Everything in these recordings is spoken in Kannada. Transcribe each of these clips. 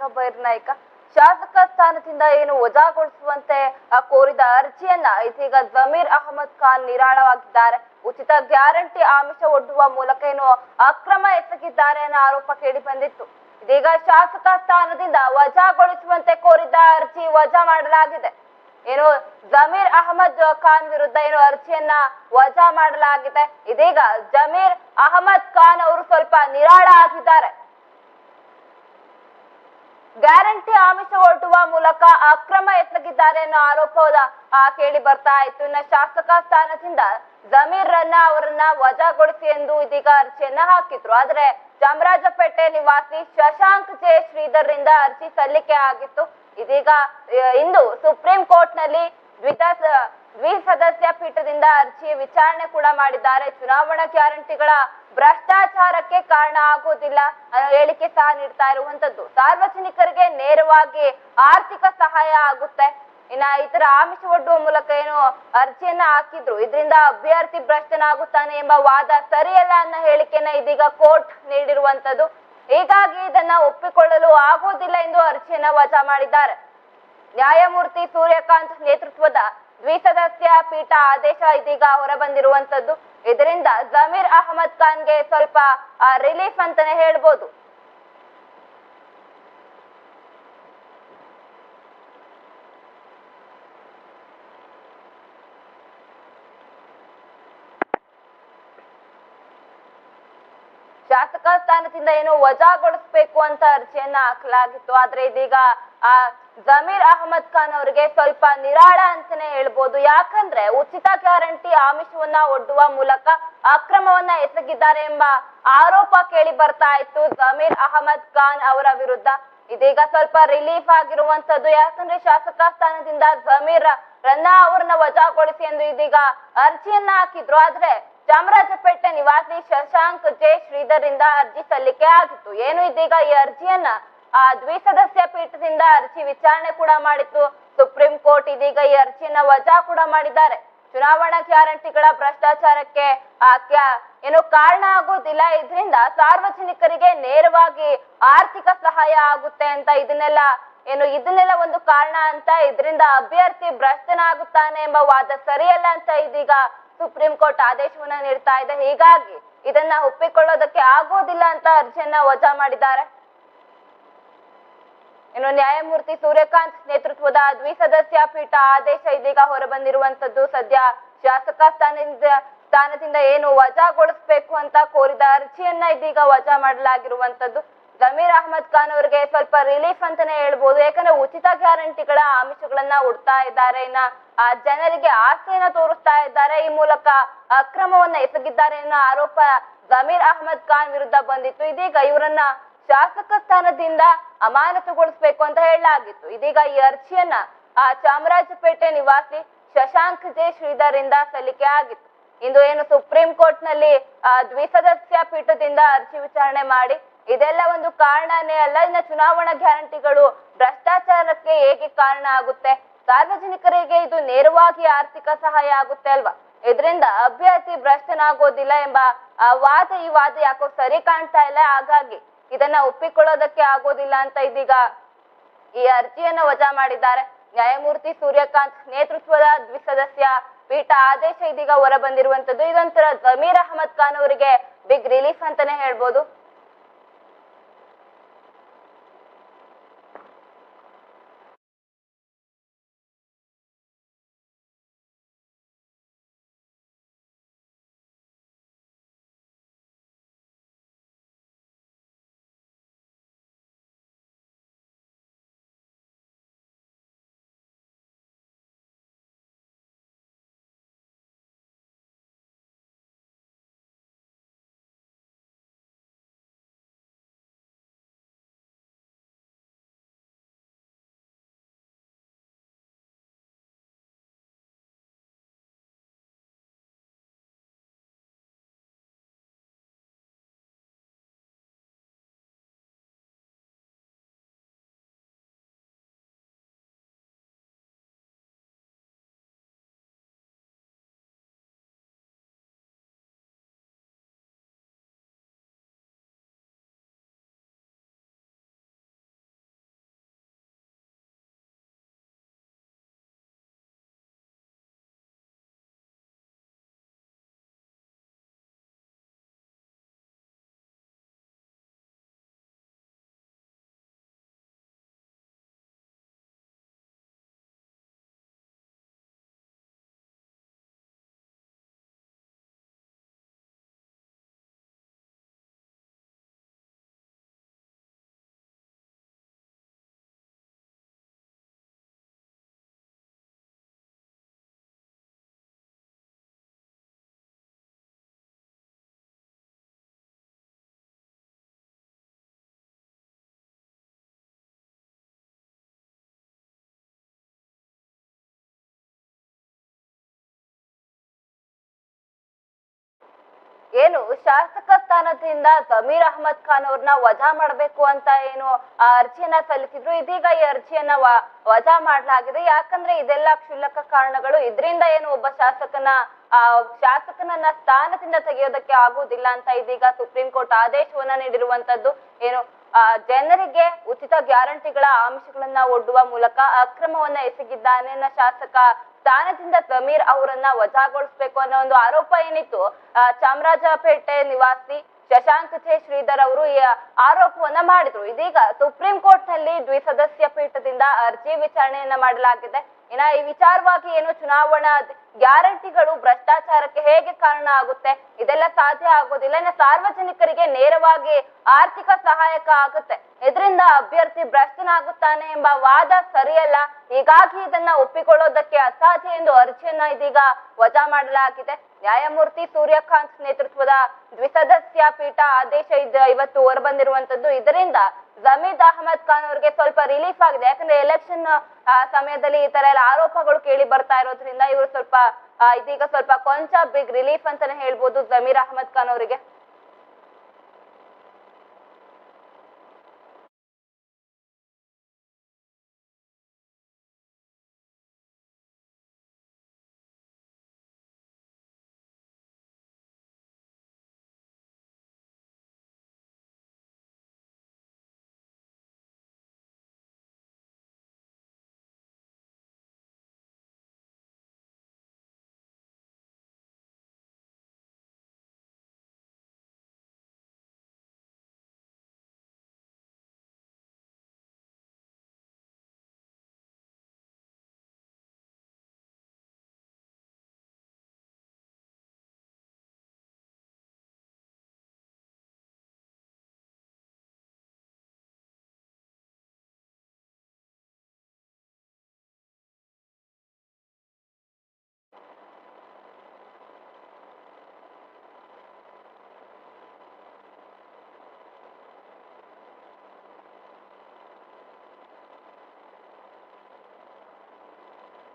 ರಾಧಿಕಾ ಬೈರ್ನಾಯ್ಕ. ಶಾಸಕ ಸ್ಥಾನದಿಂದ ಏನು ವಜಾಗೊಳಿಸುವಂತೆ ಕೋರಿದ ಅರ್ಜಿಯನ್ನ ಇದೀಗ ಜಮೀರ್ ಅಹಮದ್ ಖಾನ್ ನಿರಾಳವಾಗಿದ್ದಾರೆ. ಉಚಿತ ಗ್ಯಾರಂಟಿ ಆಮಿಷ ಒಡ್ಡುವ ಮೂಲಕ ಏನು ಅಕ್ರಮ ಎಸಗಿದ್ದಾರೆ ಅನ್ನೋ ಆರೋಪ ಕೇಳಿ ಬಂದಿತ್ತು. ಇದೀಗ ಶಾಸಕ ಸ್ಥಾನದಿಂದ ವಜಾಗೊಳಿಸುವಂತೆ ಕೋರಿದ್ದ ಅರ್ಜಿ ವಜಾ ಮಾಡಲಾಗಿದೆ. ಏನು ಜಮೀರ್ ಅಹಮದ್ ಖಾನ್ ವಿರುದ್ಧ ಏನು ಅರ್ಜಿಯನ್ನ ವಜಾ ಮಾಡಲಾಗಿದೆ. ಇದೀಗ ಜಮೀರ್ ಅಹಮದ್ ಖಾನ್ ಅವರು ಸ್ವಲ್ಪ ನಿರಾಳ ಆಗಿದ್ದಾರೆ. ಗ್ಯಾರಂಟಿ ಆಮಿಷ ಒಡ್ಡುವ ಮೂಲಕ ಅಕ್ರಮ ಎಸಗಿದ್ದಾರೆ ಅನ್ನೋ ಆ, ಕೇಳಿ ಬರ್ತಾ ಇತ್ತು. ಇನ್ನ ಶಾಸಕ ಸ್ಥಾನದಿಂದ ಜಮೀರ್ ರನ್ನ ಅವರನ್ನ ವಜಾಗೊಳಿಸಿ ಎಂದು ಇದೀಗ ಅರ್ಜಿಯನ್ನ ಹಾಕಿದ್ರು. ಆದ್ರೆ ಚಾಮರಾಜಪೇಟೆ ನಿವಾಸಿ ಶಶಾಂಕ್ ಜೆ ಶ್ರೀಧರ್ ರಿಂದ ಅರ್ಜಿ ಸಲ್ಲಿಕೆ ಆಗಿತ್ತು. ಇದೀಗ ಇಂದು ಸುಪ್ರೀಂ ಕೋರ್ಟ್ನಲ್ಲಿ ದ್ವಿತ ದ್ವಿಸದಸ್ಯ ಪೀಠದಿಂದ ಅರ್ಜಿ ವಿಚಾರಣೆ ಕೂಡ ಮಾಡಿದ್ದಾರೆ. ಚುನಾವಣಾ ಗ್ಯಾರಂಟಿಗಳ ಭ್ರಷ್ಟಾಚಾರಕ್ಕೆ ಕಾರಣ ಆಗೋದಿಲ್ಲ. ಅನ್ನೋ ಹೇಳಿಕೆ ಸಹ ನೀಡ್ತಾ ಇರುವಂತದ್ದು. ಸಾರ್ವಜನಿಕರಿಗೆ ನೇರವಾಗಿ ಆರ್ಥಿಕ ಸಹಾಯ ಆಗುತ್ತೆ. ಇನ್ನ ಇತರ ಆಮಿಷ ಒಡ್ಡುವ ಮೂಲಕ ಏನು ಅರ್ಜಿಯನ್ನ ಹಾಕಿದ್ರು. ಇದರಿಂದ ಅಭ್ಯರ್ಥಿ ಭ್ರಷ್ಟನಾಗುತ್ತಾನೆ ಎಂಬ ವಾದ ಸರಿಯಲ್ಲ ಅನ್ನೋ ಹೇಳಿಕೆನ ಇದೀಗ ಕೋರ್ಟ್ ನೀಡಿರುವಂತದ್ದು. ಹೀಗಾಗಿ ಇದನ್ನ ಒಪ್ಪಿಕೊಳ್ಳಲು ಆಗೋದಿಲ್ಲ ಎಂದು ಅರ್ಜಿಯನ್ನ ವಜಾ ಮಾಡಿದ್ದಾರೆ. ನ್ಯಾಯಮೂರ್ತಿ ಸೂರ್ಯಕಾಂತ್ ನೇತೃತ್ವದ ದ್ವಿಸದಸ್ಯ ಪೀಠ ಆದೇಶ ಇದೀಗ ಹೊರಬಂದಿರುವಂತದ್ದು. ಇದರಿಂದ ಜಮೀರ್ ಅಹಮದ್ ಖಾನ್ಗೆ ಸ್ವಲ್ಪ ರಿಲೀಫ್ ಅಂತಾನೆ ಹೇಳ್ಬೋದು ಶಾಸಕ ಸ್ಥಾನದಿಂದ ಏನು ವಜಾಗೊಳಿಸ್ಬೇಕು ಅಂತ ಅರ್ಜಿಯನ್ನ ಹಾಕಲಾಗಿತ್ತು. ಆದ್ರೆ ಇದೀಗ, ಆ, ಜಮೀರ್ ಅಹಮದ್ ಖಾನ್ ಅವರಿಗೆ ಸ್ವಲ್ಪ ನಿರಾಳ ಅಂತಾನೆ ಹೇಳ್ಬೋದು. ಯಾಕಂದ್ರೆ ಉಚಿತ ಗ್ಯಾರಂಟಿ ಆಮಿಷವನ್ನ ಒಡ್ಡುವ ಮೂಲಕ ಅಕ್ರಮವನ್ನ ಎಸಗಿದ್ದಾರೆ ಎಂಬ ಆರೋಪ ಕೇಳಿ ಬರ್ತಾ ಇತ್ತು ಜಮೀರ್ ಅಹಮದ್ ಖಾನ್ ಅವರ ವಿರುದ್ಧ. ಇದೀಗ ಸ್ವಲ್ಪ ರಿಲೀಫ್ ಆಗಿರುವಂತದ್ದು ಯಾಕಂದ್ರೆ ಶಾಸಕ ಸ್ಥಾನದಿಂದ ಜಮೀರ್ ರನ್ನ ಅವ್ರನ್ನ ವಜಾಗೊಳಿಸಿ ಎಂದು ಇದೀಗ ಅರ್ಜಿಯನ್ನ ಹಾಕಿದ್ರು. ಆದ್ರೆ ಚಾಮರಾಜಪೇಟೆ ನಿವಾಸಿ ಶಶಾಂಕ್ ಜೆ. ಶ್ರೀಧರ್ ಇಂದ ಅರ್ಜಿ ಸಲ್ಲಿಕೆ ಆಗಿತ್ತು. ಏನು ಇದೀಗ ಈ ಅರ್ಜಿಯನ್ನ ಆ ದ್ವಿಸದಸ್ಯ ಪೀಠದಿಂದ ಅರ್ಜಿ ವಿಚಾರಣೆ ಕೂಡ ಮಾಡಿತ್ತು. ಸುಪ್ರೀಂ ಕೋರ್ಟ್ ಇದೀಗ ಈ ಅರ್ಜಿಯನ್ನ ವಜಾ ಕೂಡ ಮಾಡಿದ್ದಾರೆ. ಚುನಾವಣಾ ಗ್ಯಾರಂಟಿಗಳ ಭ್ರಷ್ಟಾಚಾರಕ್ಕೆ ಏನು ಕಾರಣ ಆಗೋದಿಲ್ಲ ಇದರಿಂದ ಸಾರ್ವಜನಿಕರಿಗೆ ನೇರವಾಗಿ ಆರ್ಥಿಕ ಸಹಾಯ ಆಗುತ್ತೆ ಅಂತ ಇದನ್ನೆಲ್ಲ ಏನು ಇದನ್ನೆಲ್ಲ ಒಂದು ಕಾರಣ ಅಂತ ಇದರಿಂದ ಅಭ್ಯರ್ಥಿ ಭ್ರಷ್ಟನಾಗುತ್ತಾನೆ ಎಂಬ ವಾದ ಸರಿಯಲ್ಲ ಅಂತ ಇದೀಗ ಸುಪ್ರೀಂ ಕೋರ್ಟ್ ಆದೇಶವನ್ನ ನೀಡ್ತಾ ಇದೆ. ಹೀಗಾಗಿ ಇದನ್ನ ಒಪ್ಪಿಕೊಳ್ಳೋದಕ್ಕೆ ಆಗೋದಿಲ್ಲ ಅಂತ ಅರ್ಜಿಯನ್ನ ವಜಾ ಮಾಡಿದ್ದಾರೆ. ಇನ್ನು ನ್ಯಾಯಮೂರ್ತಿ ಸೂರ್ಯಕಾಂತ್ ನೇತೃತ್ವದ ದ್ವಿಸದಸ್ಯ ಪೀಠ ಆದೇಶ ಇದೀಗ ಹೊರಬಂದಿರುವಂತದ್ದು ಸದ್ಯ ಶಾಸಕ ಸ್ಥಾನದಿಂದ ಸ್ಥಾನದಿಂದ ಏನು ವಜಾಗೊಳಿಸ್ಬೇಕು ಅಂತ ಕೋರಿದ ಅರ್ಜಿಯನ್ನ ಇದೀಗ ವಜಾ ಮಾಡಲಾಗಿರುವಂತದ್ದು ಜಮೀರ್ ಅಹಮದ್ ಖಾನ್ ಅವರಿಗೆ ಸ್ವಲ್ಪ ರಿಲೀಫ್ ಅಂತಾನೆ ಹೇಳ್ಬೋದು. ಯಾಕಂದ್ರೆ ಉಚಿತ ಗ್ಯಾರಂಟಿಗಳ ಆಮಿಷಗಳನ್ನ ಉಡ್ತಾ ಇದ್ದಾರೆ. ಇನ್ನ ಜನರಿಗೆ ಆಸೆಯನ್ನ ತೋರಿಸ್ತಾ ಇದ್ದಾರೆ. ಈ ಮೂಲಕ ಅಕ್ರಮವನ್ನ ಎಸಗಿದ್ದಾರೆ ಅನ್ನೋ ಆರೋಪ ಜಮೀರ್ ಅಹಮದ್ ಖಾನ್ ವಿರುದ್ಧ ಬಂದಿತ್ತು. ಇದೀಗ ಇವರನ್ನ ಶಾಸಕ ಸ್ಥಾನದಿಂದ ಅಮಾನತುಗೊಳಿಸಬೇಕು ಅಂತ ಹೇಳಲಾಗಿತ್ತು. ಇದೀಗ ಈ ಅರ್ಜಿಯನ್ನ, ಆ, ಚಾಮರಾಜಪೇಟೆ ನಿವಾಸಿ ಶಶಾಂಕ್ ಜೆ ಶ್ರೀಧರ್ ಇಂದ ಸಲ್ಲಿಕೆ ಆಗಿತ್ತು. ಇಂದು ಏನು ಸುಪ್ರೀಂ ಕೋರ್ಟ್ನಲ್ಲಿ ದ್ವಿಸದಸ್ಯ ಪೀಠದಿಂದ ಅರ್ಜಿ ವಿಚಾರಣೆ ಮಾಡಿ ಇದೆಲ್ಲ ಒಂದು ಕಾರಣನೇ ಅಲ್ಲ. ಇನ್ನ ಚುನಾವಣಾ ಗ್ಯಾರಂಟಿಗಳು ಭ್ರಷ್ಟಾಚಾರಕ್ಕೆ ಹೇಗೆ ಕಾರಣ ಆಗುತ್ತೆ? ಸಾರ್ವಜನಿಕರಿಗೆ ಇದು ನೇರವಾಗಿ ಆರ್ಥಿಕ ಸಹಾಯ ಆಗುತ್ತೆ ಅಲ್ವಾ? ಇದರಿಂದ ಅಭ್ಯರ್ಥಿ ಭ್ರಷ್ಟನಾಗೋದಿಲ್ಲ ಎಂಬ ವಾದ, ಈ ವಾದ ಯಾಕೋ ಸರಿ ಕಾಣ್ತಾ ಇಲ್ಲ. ಹಾಗಾಗಿ ಇದನ್ನ ಒಪ್ಪಿಕೊಳ್ಳೋದಕ್ಕೆ ಆಗೋದಿಲ್ಲ ಅಂತ ಇದೀಗ ಈ ಅರ್ಜಿಯನ್ನು ವಜಾ ಮಾಡಿದ್ದಾರೆ. ನ್ಯಾಯಮೂರ್ತಿ ಸೂರ್ಯಕಾಂತ್ ನೇತೃತ್ವದ ದ್ವಿಸದಸ್ಯ ಪೀಠ ಆದೇಶ ಇದೀಗ ಹೊರಬಂದಿರುವಂತದ್ದು ಇದೊಂಥರ ಜಮೀರ್ ಅಹಮದ್ ಖಾನ್ ಅವರಿಗೆ ಬಿಗ್ ರಿಲೀಫ್ ಅಂತಾನೆ ಹೇಳ್ಬೋದು. ಏನು, ಶಾಸಕ ಸ್ಥಾನದಿಂದ ಜಮೀರ್ ಅಹಮದ್ ಖಾನ್ ಅವ್ರನ್ನ ವಜಾ ಮಾಡಬೇಕು ಅಂತ ಏನು ಆ ಅರ್ಜಿಯನ್ನ ಸಲ್ಲಿಸಿದ್ರು? ಇದೀಗ ಈ ಅರ್ಜಿಯನ್ನ ವಜಾ ಮಾಡಲಾಗಿದೆ. ಯಾಕಂದ್ರೆ ಇದೆಲ್ಲ ಕ್ಷುಲ್ಲಕ ಕಾರಣಗಳು. ಇದರಿಂದ ಏನು ಒಬ್ಬ ಶಾಸಕನ, ಆ ಶಾಸಕನನ್ನ ಸ್ಥಾನದಿಂದ ತೆಗೆಯೋದಕ್ಕೆ ಆಗುವುದಿಲ್ಲ ಅಂತ ಇದೀಗ ಸುಪ್ರೀಂ ಕೋರ್ಟ್ ಆದೇಶವನ್ನ ನೀಡಿರುವಂತದ್ದು ಏನು, ಆ ಜನರಿಗೆ ಉಚಿತ ಗ್ಯಾರಂಟಿಗಳ ಆಮಿಷಗಳನ್ನ ಒಡ್ಡುವ ಮೂಲಕ ಅಕ್ರಮವನ್ನ ಎಸಗಿದ್ದಾನೆ ಶಾಸಕ ಸ್ಥಾನದಿಂದ ಸಮೀರ್ ಅವರನ್ನ ವಜಾಗೊಳಿಸ್ಬೇಕು ಅನ್ನೋ ಒಂದು ಆರೋಪ ಏನಿತ್ತು ಚಾಮರಾಜಪೇಟೆ ನಿವಾಸಿ ಶಶಾಂಕ್ ಜೆ ಶ್ರೀಧರ್ ಅವರು ಈ ಆರೋಪವನ್ನ ಮಾಡಿದ್ರು. ಇದೀಗ ಸುಪ್ರೀಂ ಕೋರ್ಟ್ನಲ್ಲಿ ದ್ವಿಸದಸ್ಯ ಪೀಠದಿಂದ ಅರ್ಜಿ ವಿಚಾರಣೆಯನ್ನ ಮಾಡಲಾಗಿದೆ. ಇನ್ನ ಈ ವಿಚಾರವಾಗಿ ಏನು ಚುನಾವಣಾ ಗ್ಯಾರಂಟಿಗಳು ಭ್ರಷ್ಟಾಚಾರಕ್ಕೆ ಹೇಗೆ ಕಾರಣ ಆಗುತ್ತೆ, ಇದೆಲ್ಲ ಸಾಧ್ಯ ಆಗೋದಿಲ್ಲ. ಸಾರ್ವಜನಿಕರಿಗೆ ನೇರವಾಗಿ ಆರ್ಥಿಕ ಸಹಾಯಕ ಆಗುತ್ತೆ. ಇದರಿಂದ ಅಭ್ಯರ್ಥಿ ಭ್ರಷ್ಟನಾಗುತ್ತಾನೆ ಎಂಬ ವಾದ ಸರಿಯಲ್ಲ. ಹೀಗಾಗಿ ಇದನ್ನ ಒಪ್ಪಿಕೊಳ್ಳೋದಕ್ಕೆ ಅಸಾಧ್ಯ ಎಂದು ಅರ್ಜಿಯನ್ನ ಇದೀಗ ವಜಾ ಮಾಡಲಾಗಿದೆ. ನ್ಯಾಯಮೂರ್ತಿ ಸೂರ್ಯಕಾಂತ್ ನೇತೃತ್ವದ ದ್ವಿಸದಸ್ಯ ಪೀಠ ಆದೇಶ ಇದ್ದ ಇವತ್ತು ಹೊರಬಂದಿರುವಂತದ್ದು. ಇದರಿಂದ ಜಮೀದ್ ಅಹಮದ್ ಖಾನ್ ಅವರಿಗೆ ಸ್ವಲ್ಪ ರಿಲೀಫ್ ಆಗಿದೆ. ಯಾಕಂದ್ರೆ ಎಲೆಕ್ಷನ್ ಸಮಯದಲ್ಲಿ ಈ ತರ ಎಲ್ಲ ಆರೋಪಗಳು ಕೇಳಿ ಬರ್ತಾ ಇರೋದ್ರಿಂದ ಇವರು ಸ್ವಲ್ಪ ಇದೀಗ ಸ್ವಲ್ಪ ಕೊಂಚ ಬಿಗ್ ರಿಲೀಫ್ ಅಂತಾನೆ ಹೇಳ್ಬೋದು ಜಮೀರ್ ಅಹಮದ್ ಖಾನ್ ಅವರಿಗೆ.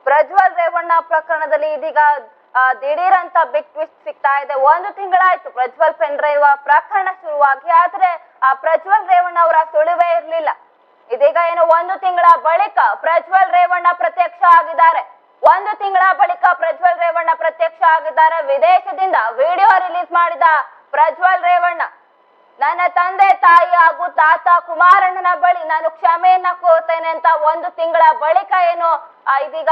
ಪ್ರಜ್ವಲ್ ರೇವಣ್ಣ ಪ್ರಕರಣದಲ್ಲಿ ಇದೀಗ ದಿಢೀರ್ ಅಂತ ಬಿಗ್ ಟ್ವಿಸ್ಟ್ ಸಿಗ್ತಾ ಇದೆ. ಒಂದು ತಿಂಗಳಾಯ್ತು ಪ್ರಜ್ವಲ್ ಪೆನ್ ಡ್ರೈವ್ ಪ್ರಕರಣ ಶುರುವಾಗಿ, ಆದ್ರೆ ಆ ಪ್ರಜ್ವಲ್ ರೇವಣ್ಣ ಅವರ ಸುಳಿವೇ ಇರ್ಲಿಲ್ಲ. ಇದೀಗ ಏನು, ಒಂದು ತಿಂಗಳ ಬಳಿಕ ಪ್ರಜ್ವಲ್ ರೇವಣ್ಣ ಪ್ರತ್ಯಕ್ಷ ಆಗಿದ್ದಾರೆ. ಒಂದು ತಿಂಗಳ ಬಳಿಕ ಪ್ರಜ್ವಲ್ ರೇವಣ್ಣ ಪ್ರತ್ಯಕ್ಷ ಆಗಿದ್ದಾರೆ. ವಿದೇಶದಿಂದ ವಿಡಿಯೋ ರಿಲೀಸ್ ಮಾಡಿದ ಪ್ರಜ್ವಲ್ ರೇವಣ್ಣ ನನ್ನ ತಂದೆ ತಾಯಿ ಹಾಗೂ ತಾತ ಕುಮಾರಣ್ಣನ ಬಳಿ ನಾನು ಕ್ಷಮೆಯನ್ನ ಕೋರ್ತೇನೆ ಅಂತ ಒಂದು ತಿಂಗಳ ಬಳಿಕ ಏನು ಇದೀಗ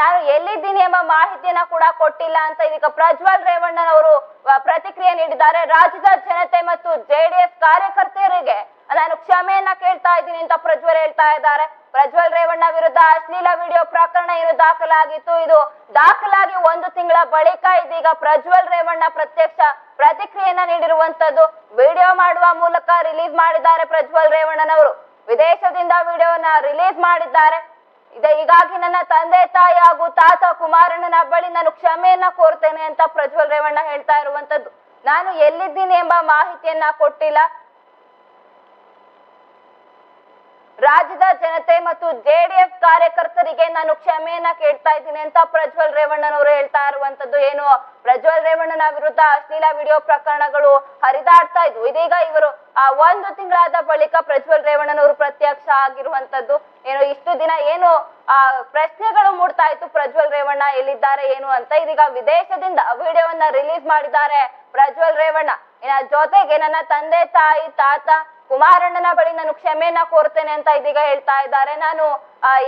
ನಾನು ಎಲ್ಲಿದ್ದೀನಿ ಎಂಬ ಮಾಹಿತಿಯನ್ನ ಕೂಡ ಕೊಟ್ಟಿಲ್ಲ ಅಂತ ಇದೀಗ ಪ್ರಜ್ವಲ್ ರೇವಣ್ಣನವರು ಪ್ರತಿಕ್ರಿಯೆ ನೀಡಿದ್ದಾರೆ. ರಾಜ್ಯದ ಜನತೆ ಮತ್ತು ಜೆಡಿಎಸ್ ಕಾರ್ಯಕರ್ತರಿಗೆ ನಾನು ಕ್ಷಮೆಯನ್ನ ಕೇಳ್ತಾ ಇದ್ದೀನಿ ಅಂತ ಪ್ರಜ್ವಲ್ ಹೇಳ್ತಾ ಇದ್ದಾರೆ. ಪ್ರಜ್ವಲ್ ರೇವಣ್ಣ ವಿರುದ್ಧ ಅಶ್ಲೀಲ ವಿಡಿಯೋ ಪ್ರಕರಣ ಇದು ದಾಖಲಾಗಿತ್ತು? ಇದು ದಾಖಲಾಗಿ ಒಂದು ತಿಂಗಳ ಬಳಿಕ ಇದೀಗ ಪ್ರಜ್ವಲ್ ರೇವಣ್ಣ ಪ್ರತ್ಯಕ್ಷ ಪ್ರತಿಕ್ರಿಯೆಯನ್ನ ನೀಡಿರುವಂತದ್ದು ವಿಡಿಯೋ ಮಾಡುವ ಮೂಲಕ ರಿಲೀಸ್ ಮಾಡಿದ್ದಾರೆ ಪ್ರಜ್ವಲ್ ರೇವಣ್ಣನವರು. ವಿದೇಶದಿಂದ ವಿಡಿಯೋನ ರಿಲೀಸ್ ಮಾಡಿದ್ದಾರೆ. ಇದೆ, ಹೀಗಾಗಿ ನನ್ನ ತಂದೆ, ತಾಯಿ ಹಾಗೂ ತಾತ ಕುಮಾರಣ್ಣನ ಬಳಿ ನಾನು ಕ್ಷಮೆಯನ್ನ ಕೋರ್ತೇನೆ ಅಂತ ಪ್ರಜ್ವಲ್ ರೇವಣ್ಣ ಹೇಳ್ತಾ ಇರುವಂತದ್ದು. ನಾನು ಎಲ್ಲಿದ್ದೀನಿ ಎಂಬ ಮಾಹಿತಿಯನ್ನ ಕೊಟ್ಟಿಲ್ಲ. ರಾಜ್ಯದ ಜನತೆ ಮತ್ತು ಜೆಡಿಎಸ್ ಕಾರ್ಯಕರ್ತರಿಗೆ ನಾನು ಕ್ಷಮೆಯನ್ನ ಕೇಳ್ತಾ ಇದ್ದೀನಿ ಅಂತ ಪ್ರಜ್ವಲ್ ರೇವಣ್ಣನವರು ಹೇಳ್ತಾ ಇರುವಂತದ್ದು ಏನು? ಪ್ರಜ್ವಲ್ ರೇವಣ್ಣನ ವಿರುದ್ಧ ಅಶ್ಲೀಲ ವಿಡಿಯೋ ಪ್ರಕರಣಗಳು ಹರಿದಾಡ್ತಾ ಇದ್ವು. ಇದೀಗ ಇವರು, ಆ, ಒಂದು ತಿಂಗಳಾದ ಬಳಿಕ ಪ್ರಜ್ವಲ್ ರೇವಣ್ಣನವರು ಪ್ರತ್ಯಕ್ಷ ಆಗಿರುವಂತದ್ದು ಏನು? ಇಷ್ಟು ದಿನ ಏನು, ಆ, ಪ್ರಶ್ನೆಗಳು ಮೂಡ್ತಾ ಇತ್ತು. ಪ್ರಜ್ವಲ್ ರೇವಣ್ಣ ಎಲ್ಲಿದ್ದಾರೆ, ಏನು ಅಂತ ಇದೀಗ ವಿದೇಶದಿಂದ ವಿಡಿಯೋವನ್ನ ರಿಲೀಸ್ ಮಾಡಿದ್ದಾರೆ ಪ್ರಜ್ವಲ್ ರೇವಣ್ಣ. ಜೊತೆಗೆ ನನ್ನ ತಂದೆ, ತಾಯಿ, ತಾತ ಕುಮಾರಣ್ಣನ ಬಳಿ ನಾನು ಕ್ಷಮೆಯನ್ನ ಕೋರ್ತೇನೆ ಅಂತ ಇದೀಗ ಹೇಳ್ತಾ ಇದ್ದಾರೆ. ನಾನು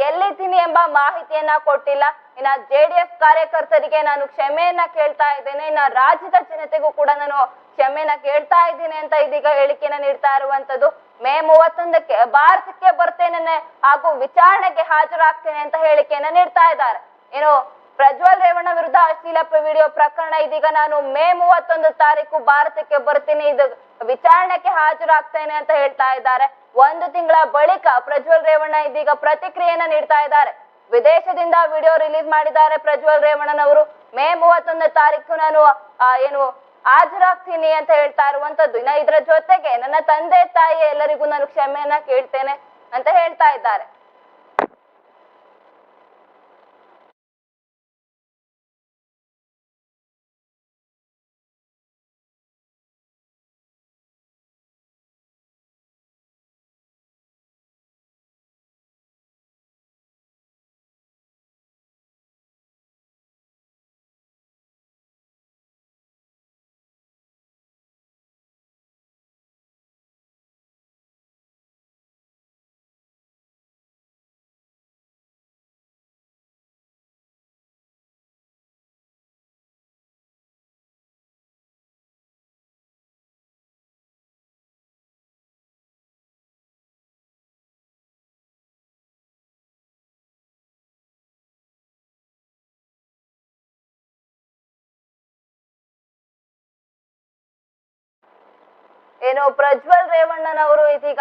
ಎಲ್ಲಿದ್ದೀನಿ ಎಂಬ ಮಾಹಿತಿಯನ್ನ ಕೊಟ್ಟಿಲ್ಲ. ಇನ್ನ ಜೆಡಿಎಸ್ ಕಾರ್ಯಕರ್ತರಿಗೆ ನಾನು ಕ್ಷಮೆಯನ್ನ ಕೇಳ್ತಾ ಇದ್ದೇನೆ. ಇನ್ನ ರಾಜ್ಯದ ಜನತೆಗೂ ಕೂಡ ನಾನು ಕ್ಷಮೆಯನ್ನ ಕೇಳ್ತಾ ಇದ್ದೀನಿ ಅಂತ ಇದೀಗ ಹೇಳಿಕೆಯನ್ನ ನೀಡ್ತಾ ಇರುವಂತದ್ದು. ಮೇ ಮೂವತ್ತೊಂದಕ್ಕೆ, ಭಾರತಕ್ಕೆ ಬರ್ತೇನೆ ಹಾಗೂ ವಿಚಾರಣೆಗೆ ಹಾಜರಾಗ್ತೇನೆ ಅಂತ ಹೇಳಿಕೆಯನ್ನ ನೀಡ್ತಾ ಇದ್ದಾರೆ. ಏನು ಪ್ರಜ್ವಲ್ ರೇವಣ್ಣ ವಿರುದ್ಧ ಅಶ್ಲೀಲ ವಿಡಿಯೋ ಪ್ರಕರಣ ಇದೀಗ ನಾನು ಮೇ ಮೂವತ್ತೊಂದು ತಾರೀಕು ಭಾರತಕ್ಕೆ ಬರ್ತೀನಿ. ಇದು ವಿಚಾರಣೆಗೆ ಹಾಜರಾಗ್ತೇನೆ ಅಂತ ಹೇಳ್ತಾ ಇದ್ದಾರೆ. ಒಂದು ತಿಂಗಳ ಬಳಿಕ ಪ್ರಜ್ವಲ್ ರೇವಣ್ಣ ಇದೀಗ ಪ್ರತಿಕ್ರಿಯೆಯನ್ನ ನೀಡ್ತಾ ಇದ್ದಾರೆ. ವಿದೇಶದಿಂದ ವಿಡಿಯೋ ರಿಲೀಸ್ ಮಾಡಿದ್ದಾರೆ ಪ್ರಜ್ವಲ್ ರೇವಣ್ಣನವರು. ಮೇ ಮೂವತ್ತೊಂದನೇ ತಾರೀಕು ನಾನು ಏನು ಹಾಜರಾಗ್ತೀನಿ ಅಂತ ಹೇಳ್ತಾ ಇರುವಂತದ್ದು. ಇನ್ನ ಇದರ ಜೊತೆಗೆ ನನ್ನ ತಂದೆ ತಾಯಿ ಎಲ್ಲರಿಗೂ ನಾನು ಕ್ಷಮೆಯನ್ನ ಕೇಳ್ತೇನೆ ಅಂತ ಹೇಳ್ತಾ ಇದ್ದಾರೆ. ಏನು ಪ್ರಜ್ವಲ್ ರೇವಣ್ಣನವರು ಇದೀಗ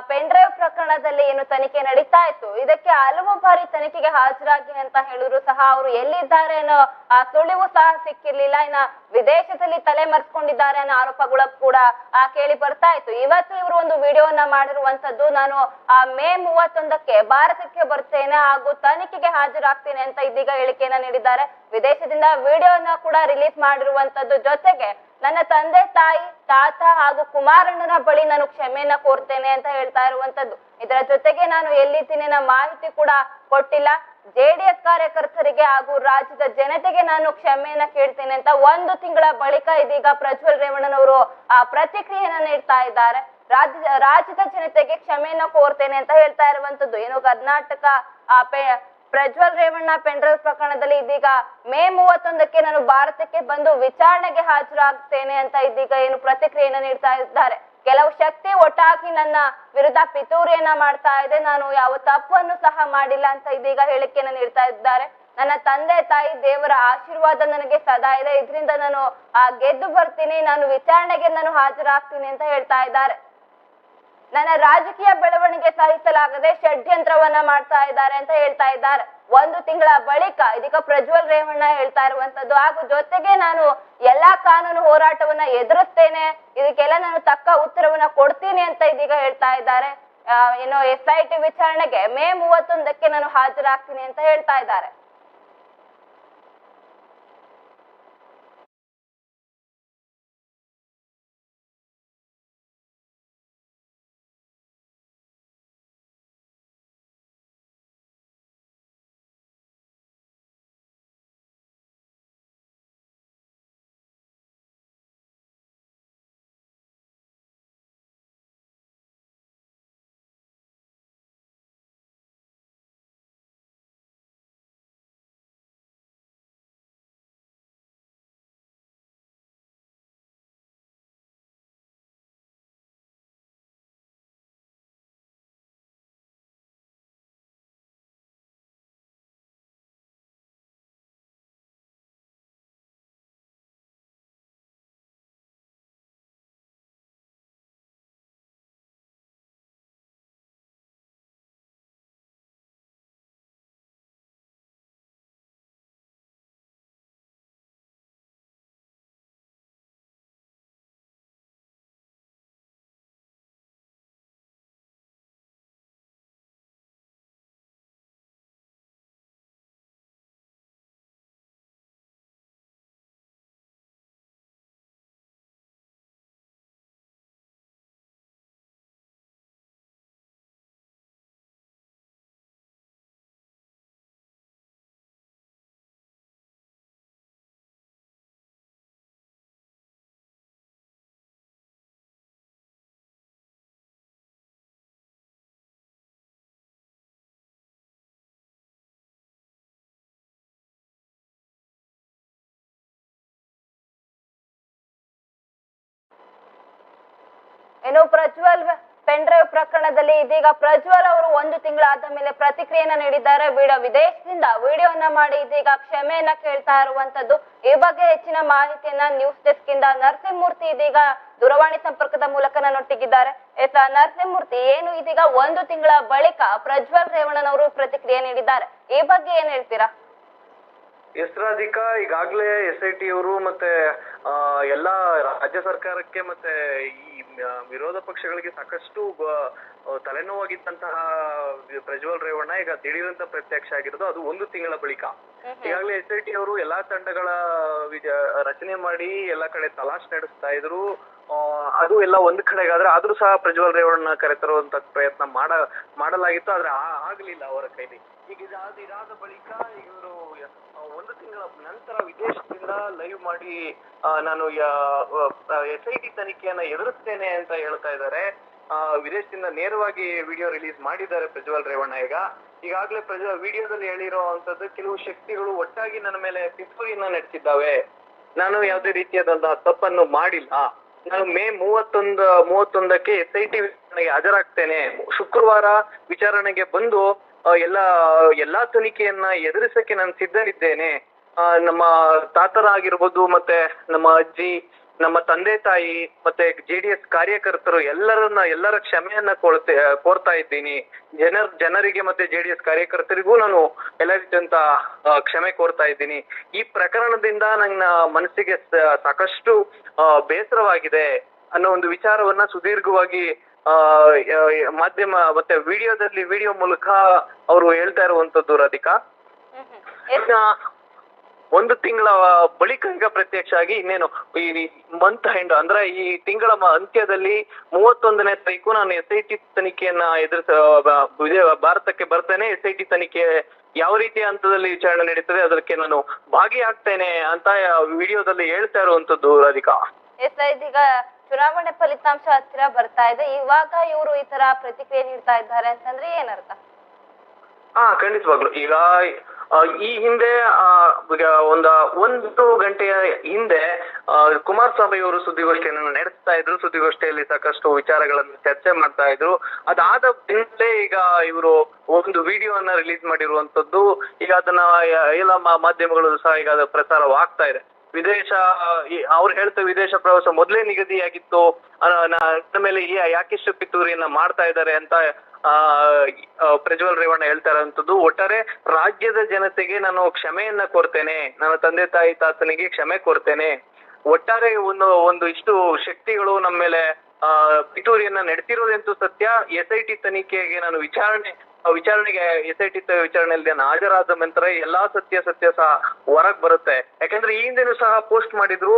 ಪೆನ್ ಡ್ರೈವ್ ಪ್ರಕರಣದಲ್ಲಿ ಏನು ತನಿಖೆ ನಡೀತಾ ಇತ್ತು. ಇದಕ್ಕೆ ಹಲವು ಬಾರಿ ತನಿಖೆಗೆ ಹಾಜರಾಗಿ ಅಂತ ಹೇಳಿದ್ರು ಸಹ ಅವರು ಎಲ್ಲಿದ್ದಾರೆ ಅನ್ನೋ ಆ ಸುಳಿವು ಸಹ ಸಿಕ್ಕಿರ್ಲಿಲ್ಲ. ಇನ್ನ ವಿದೇಶದಲ್ಲಿ ತಲೆ ಮರೆಸ್ಕೊಂಡಿದ್ದಾರೆ ಅನ್ನೋ ಆರೋಪಗಳು ಕೂಡ, ಆ, ಕೇಳಿ ಬರ್ತಾ ಇತ್ತು. ಇವತ್ತು ಇವರು ಒಂದು ವಿಡಿಯೋನ ಮಾಡಿರುವಂತದ್ದು ನಾನು, ಆ, ಮೇ ಮೂವತ್ತೊಂದಕ್ಕೆ ಭಾರತಕ್ಕೆ ಬರ್ತೇನೆ ಹಾಗೂ ತನಿಖೆಗೆ ಹಾಜರಾಗ್ತೇನೆ ಅಂತ ಇದೀಗ ಹೇಳಿಕೆಯನ್ನ ನೀಡಿದ್ದಾರೆ. ವಿದೇಶದಿಂದ ವಿಡಿಯೋನ ಕೂಡ ರಿಲೀಸ್ ಮಾಡಿರುವಂತದ್ದು ಜೊತೆಗೆ ನನ್ನ ತಂದೆ ತಾಯಿ ತಾತ ಹಾಗೂ ಕುಮಾರಣ್ಣನ ಬಳಿ ನಾನು ಕ್ಷಮೆಯನ್ನ ಕೋರ್ತೇನೆ ಅಂತ ಹೇಳ್ತಾ ಇರುವಂತದ್ದು ಇದರ ಜೊತೆಗೆ ನಾನು ಎಲ್ಲಿದ್ದೀನಿ ಮಾಹಿತಿ ಕೂಡ ಕೊಟ್ಟಿಲ್ಲ. ಜೆಡಿಎಸ್ ಕಾರ್ಯಕರ್ತರಿಗೆ ಹಾಗೂ ರಾಜ್ಯದ ಜನತೆಗೆ ನಾನು ಕ್ಷಮೆಯನ್ನ ಕೇಳ್ತೇನೆ ಅಂತ ಒಂದು ತಿಂಗಳ ಬಳಿಕ ಇದೀಗ ಪ್ರಜ್ವಲ್ ರೇವಣ್ಣನವರು ಆ ಪ್ರತಿಕ್ರಿಯೆಯನ್ನ ನೀಡ್ತಾ ಇದ್ದಾರೆ. ರಾಜ್ಯ, ರಾಜ್ಯದ ಜನತೆಗೆ ಕ್ಷಮೆಯನ್ನ ಕೋರ್ತೇನೆ ಅಂತ ಹೇಳ್ತಾ ಇರುವಂತದ್ದು ಏನು ಕರ್ನಾಟಕ ಆ ಪ್ರಜ್ವಲ್ ರೇವಣ್ಣ ಪೆಂಡ್ರೈವ್ ಪ್ರಕರಣದಲ್ಲಿ ಇದೀಗ ಮೇ ಮೂವತ್ತೊಂದಕ್ಕೆ ನಾನು ಭಾರತಕ್ಕೆ ಬಂದು ವಿಚಾರಣೆಗೆ ಹಾಜರಾಗ್ತೇನೆ ಅಂತ ಇದೀಗ ಏನು ಪ್ರತಿಕ್ರಿಯೆಯನ್ನು ನೀಡ್ತಾ ಇದ್ದಾರೆ. ಕೆಲವು ಶಕ್ತಿ ಒಟ್ಟಾಗಿ ನನ್ನ ವಿರುದ್ಧ ಪಿತೂರಿಯನ್ನ ಮಾಡ್ತಾ ಇದೆ. ನಾನು ಯಾವ ತಪ್ಪನ್ನು ಸಹ ಮಾಡಿಲ್ಲ ಅಂತ ಇದೀಗ ಹೇಳಿಕೆಯನ್ನು ನೀಡ್ತಾ ಇದ್ದಾರೆ. ನನ್ನ ತಂದೆ, ತಾಯಿ, ದೇವರ ಆಶೀರ್ವಾದ ನನಗೆ ಸದಾ ಇದೆ. ಇದರಿಂದ ನಾನು ಗೆದ್ದು ಬರ್ತೀನಿ. ನಾನು ವಿಚಾರಣೆಗೆ ನಾನು ಹಾಜರಾಗ್ತೀನಿ ಅಂತ ಹೇಳ್ತಾ ಇದ್ದಾರೆ. ನನ್ನ ರಾಜಕೀಯ ಬೆಳವಣಿಗೆ ಸಹಿಸಲಾಗದೆ ಷಡ್ಯಂತ್ರವನ್ನ ಮಾಡ್ತಾ ಇದ್ದಾರೆ ಅಂತ ಹೇಳ್ತಾ ಇದ್ದಾರೆ. ಒಂದು ತಿಂಗಳ ಬಳಿಕ ಇದೀಗ ಪ್ರಜ್ವಲ್ ರೇವಣ್ಣ ಹೇಳ್ತಾ ಇರುವಂತದ್ದು. ಹಾಗೂ ಜೊತೆಗೆ ನಾನು ಎಲ್ಲಾ ಕಾನೂನು ಹೋರಾಟವನ್ನ ಎದುರಿಸ್ತೇನೆ. ಇದಕ್ಕೆಲ್ಲ ನಾನು ತಕ್ಕ ಉತ್ತರವನ್ನ ಕೊಡ್ತೀನಿ ಅಂತ ಇದೀಗ ಹೇಳ್ತಾ ಇದ್ದಾರೆ. ಏನು ಎಸ್ ಐ ಟಿ ವಿಚಾರಣೆಗೆ ಮೇ ಮೂವತ್ತೊಂದಕ್ಕೆ ನಾನು ಹಾಜರಾಗ್ತೀನಿ ಅಂತ ಹೇಳ್ತಾ ಇದ್ದಾರೆ. ಏನು ಪ್ರಜ್ವಲ್ ಪೆನ್ ಡ್ರೈವ್ ಪ್ರಕರಣದಲ್ಲಿ ಇದೀಗ ಪ್ರಜ್ವಲ್ ಅವರು ಒಂದು ತಿಂಗಳಾದ ಮೇಲೆ ಪ್ರತಿಕ್ರಿಯೆಯನ್ನ ನೀಡಿದ್ದಾರೆ. ವಿಡಿಯೋ ವಿದೇಶದಿಂದ ವಿಡಿಯೋನ ಮಾಡಿ ಇದೀಗ ಕ್ಷಮೆಯನ್ನ ಕೇಳ್ತಾ ಇರುವಂತದ್ದು. ಈ ಬಗ್ಗೆ ಹೆಚ್ಚಿನ ಮಾಹಿತಿಯನ್ನ ನ್ಯೂಸ್ ಡೆಸ್ಕ್ ಇಂದ ನರಸಿಂಹಮೂರ್ತಿ ಇದೀಗ ದೂರವಾಣಿ ಸಂಪರ್ಕದ ಮೂಲಕ ನನ್ನೊಟ್ಟಿಗಿದ್ದಾರೆ. ಎಸ್ ನರಸಿಂಹಮೂರ್ತಿ, ಏನು ಇದೀಗ ಒಂದು ತಿಂಗಳ ಬಳಿಕ ಪ್ರಜ್ವಲ್ ರೇವಣ್ಣನವರು ಪ್ರತಿಕ್ರಿಯೆ ನೀಡಿದ್ದಾರೆ. ಈ ಬಗ್ಗೆ ಏನ್ ಹೇಳ್ತೀರಾ? ಎಸ್, ರಾಧಿಕಾ, ಈಗಾಗಲೇ ಎಸ್ ಐ ಟಿ ಅವರು ಮತ್ತೆ ಎಲ್ಲಾ ರಾಜ್ಯ ಸರ್ಕಾರಕ್ಕೆ ಮತ್ತೆ ವಿರೋಧ ಪಕ್ಷಗಳಿಗೆ ಸಾಕಷ್ಟು ತಲೆನೋವಾಗಿದ್ದಂತಹ ಪ್ರಜ್ವಲ್ ರೇವಣ್ಣ ಈಗ ದಿಢೀರಂತ ಪ್ರತ್ಯಕ್ಷ ಆಗಿರೋದು ಅದು ಒಂದು ತಿಂಗಳ ಬಳಿಕ. ಈಗಾಗಲೇ ಎಸ್ ಐ ಟಿ ಅವರು ಎಲ್ಲಾ ತಂಡಗಳ ರಚನೆ ಮಾಡಿ ಎಲ್ಲಾ ಕಡೆ ತಲಾಶ್ ನಡೆಸ್ತಾ ಇದ್ರು. ಆ, ಅದು ಎಲ್ಲ ಒಂದ್ ಕಡೆಗಾದ್ರೆ ಆದ್ರೂ ಸಹ ಪ್ರಜ್ವಲ್ ರೇವಣ್ಣ ಕರೆತರುವಂತ ಪ್ರಯತ್ನ ಮಾಡ ಮಾಡಲಾಗಿತ್ತು ಆದ್ರೆ ಆಗ್ಲಿಲ್ಲ ಅವರ ಕೈಲಿ. ಈಗ ಇದಾದ ಇದಾದ ಬಳಿಕ ಇವರು ಒಂದು ತಿಂಗಳ ನಂತರ ವಿದೇಶದಿಂದ ಲೈವ್ ಮಾಡಿ ನಾನು ಎಸ್ ಐ ಟಿ ತನಿಖೆಯನ್ನ ಎದುರಿಸ್ತೇನೆ ಅಂತ ಹೇಳ್ತಾ ಇದ್ದಾರೆ. ವಿದೇಶದಿಂದ ನೇರವಾಗಿ ವಿಡಿಯೋ ರಿಲೀಸ್ ಮಾಡಿದ್ದಾರೆ ಪ್ರಜ್ವಲ್ ರೇವಣ್ಣ ಈಗ. ಈಗಾಗಲೇ ಪ್ರಜ್ವಲ್, ವಿಡಿಯೋದಲ್ಲಿ ಹೇಳಿರೋ ಅಂತದ್ದು ಕೆಲವು ಶಕ್ತಿಗಳು ಒಟ್ಟಾಗಿ ನನ್ನ ಮೇಲೆ ಪಿತೂರಿಯನ್ನ ನಡೆಸಿದ್ದಾವೆ. ನಾನು ಯಾವುದೇ ರೀತಿಯಾದಂತಹ ತಪ್ಪನ್ನು ಮಾಡಿಲ್ಲ. ನಾನು ಮೇ ಮೂವತ್ತೊಂದು, ಮೂವತ್ತೊಂದಕ್ಕೆ ಎಸ್ ಐ ಟಿ ವಿಚಾರಣೆಗೆ ಹಾಜರಾಗ್ತೇನೆ. ಶುಕ್ರವಾರ ವಿಚಾರಣೆಗೆ ಬಂದು ಎಲ್ಲ, ಎಲ್ಲಾ ತನಿಖೆಯನ್ನ ಎದುರಿಸಕ್ಕೆ ನಾನು ಸಿದ್ಧರಿದ್ದೇನೆ ನಮ್ಮ ತಾತರಾಗಿರ್ಬೋದು, ಮತ್ತೆ ನಮ್ಮ ಅಜ್ಜಿ, ನಮ್ಮ ತಂದೆ ತಾಯಿ, ಮತ್ತೆ ಜೆ ಡಿ ಎಸ್ ಕಾರ್ಯಕರ್ತರು ಎಲ್ಲರನ್ನ, ಎಲ್ಲರ ಕ್ಷಮೆಯನ್ನ ಕೊಡ್ತೆ ಕೋರ್ತಾ ಇದ್ದೀನಿ. ಜನರ್, ಜನರಿಗೆ ಮತ್ತೆ ಜೆ ಡಿ ಎಸ್ ಕಾರ್ಯಕರ್ತರಿಗೂ ನಾನು ಎಲ್ಲರಿದ್ದಂತ ಕ್ಷಮೆ ಕೋರ್ತಾ ಇದ್ದೀನಿ. ಈ ಪ್ರಕರಣದಿಂದ ನನ್ನ ಮನಸ್ಸಿಗೆ ಸಾಕಷ್ಟು ಬೇಸರವಾಗಿದೆ ಅನ್ನೋ ಒಂದು ವಿಚಾರವನ್ನ ಸುದೀರ್ಘವಾಗಿ ಮಾಧ್ಯಮ ಮತ್ತೆ ವಿಡಿಯೋದಲ್ಲಿ ವಿಡಿಯೋ ಮೂಲಕ ಅವರು ಹೇಳ್ತಾ ಇರುವಂತದ್ದು ರಾಧಿಕಾ. ಒಂದು ತಿಂಗಳ ಬಳಿಕ ಈಗ ಪ್ರತ್ಯಕ್ಷ ಆಗಿ ಇನ್ನೇನು ಈ ಮಂತ್ ಎಂಡ್ ಅಂದ್ರೆ ಈ ತಿಂಗಳ ಅಂತ್ಯದಲ್ಲಿ ಮೂವತ್ತೊಂದನೇ ತಾರೀಕು ನಾನು ಎಸ್ ಐ ಟಿ ತನಿಖೆಯನ್ನ ಎದುರಿಸ ಭಾರತಕ್ಕೆ ಬರ್ತೇನೆ. ಎಸ್ ಐ ಟಿ ತನಿಖೆ ಯಾವ ರೀತಿಯ ಹಂತದಲ್ಲಿ ವಿಚಾರಣೆ ನಡೀತದೆ ಅದಕ್ಕೆ ನಾನು ಭಾಗಿಯಾಗ್ತೇನೆ ಅಂತ ವಿಡಿಯೋದಲ್ಲಿ ಹೇಳ್ತಾ ಇರುವಂತದ್ದು ರಾಧಿಕಾ. ಎಸ್ ಇದೀಗ ಚುನಾವಣೆ ಫಲಿತಾಂಶ ಹತ್ತಿರ ಬರ್ತಾ ಇದೆ. ಇವಾಗ ಇವರು ಈ ತರ ಪ್ರತಿಕ್ರಿಯೆ ನೀಡ್ತಾ ಇದ್ದಾರೆ ಅಂತಂದ್ರೆ ಏನರ್ಥ? ಹಾ ಖಂಡಿತವಾಗ್ಲು. ಈಗ ಈ ಹಿಂದೆ ಒಂದ, ಒಂದು ಗಂಟೆಯ ಹಿಂದೆ ಕುಮಾರಸ್ವಾಮಿ ಅವರು ಸುದ್ದಿಗೋಷ್ಠಿಯನ್ನು ನಡೆಸ್ತಾ ಇದ್ರು. ಸುದ್ದಿಗೋಷ್ಠಿಯಲ್ಲಿ ಸಾಕಷ್ಟು ವಿಚಾರಗಳನ್ನು ಚರ್ಚೆ ಮಾಡ್ತಾ ಇದ್ರು. ಅದಾದ ಹಿಂದೆ ಈಗ ಇವರು ಒಂದು ವಿಡಿಯೋವನ್ನ ರಿಲೀಸ್ ಮಾಡಿರುವಂತದ್ದು. ಈಗ ಅದನ್ನ, ಎಲ್ಲ ಮಾಧ್ಯಮಗಳು ಸಹ ಈಗ ಪ್ರಸಾರವಾಗ್ತಾ ಇದೆ. ವಿದೇಶ ಅವ್ರು ಹೇಳ್ತಾ ವಿದೇಶ ಪ್ರವಾಸ ಮೊದಲೇ ನಿಗದಿಯಾಗಿತ್ತು. ನನ್ನ ಮೇಲೆ ಯಾಕಿಷ್ಟು ಪಿತೂರಿಯನ್ನ ಮಾಡ್ತಾ ಇದ್ದಾರೆ ಅಂತ, ಆ ಪ್ರಜ್ವಲ್ ರೇವಣ್ಣ ಹೇಳ್ತಾ ಇರೋಂಥದ್ದು. ಒಟ್ಟಾರೆ ರಾಜ್ಯದ ಜನತೆಗೆ ನಾನು ಕ್ಷಮೆಯನ್ನ ಕೋರ್ತೇನೆ. ನನ್ನ ತಂದೆ, ತಾಯಿ, ತಾತನಿಗೆ ಕ್ಷಮೆ ಕೋರ್ತೇನೆ. ಒಟ್ಟಾರೆ ಒಂದು ಒಂದು ಇಷ್ಟು ಶಕ್ತಿಗಳು ನಮ್ಮ ಮೇಲೆ, ಆ, ಪಿತೂರಿಯನ್ನ ನಡೆಸಿರೋದೆಂತೂ ಸತ್ಯ. ಎಸ್ ಐ ಟಿ ತನಿಖೆಗೆ ನಾನು ವಿಚಾರಣೆ ವಿಚಾರಣೆಗೆ ಎಸ್ ಐ ಟಿ ವಿಚಾರಣೆಯಲ್ಲಿ ಹಾಜರಾದ ನಂತರ ಎಲ್ಲಾ ಸತ್ಯ ಸತ್ಯ ಸಹ ಹೊರಗ್ ಬರುತ್ತೆ. ಯಾಕಂದ್ರೆ ಈ ಹಿಂದೆನೂ ಸಹ ಪೋಸ್ಟ್ ಮಾಡಿದ್ರು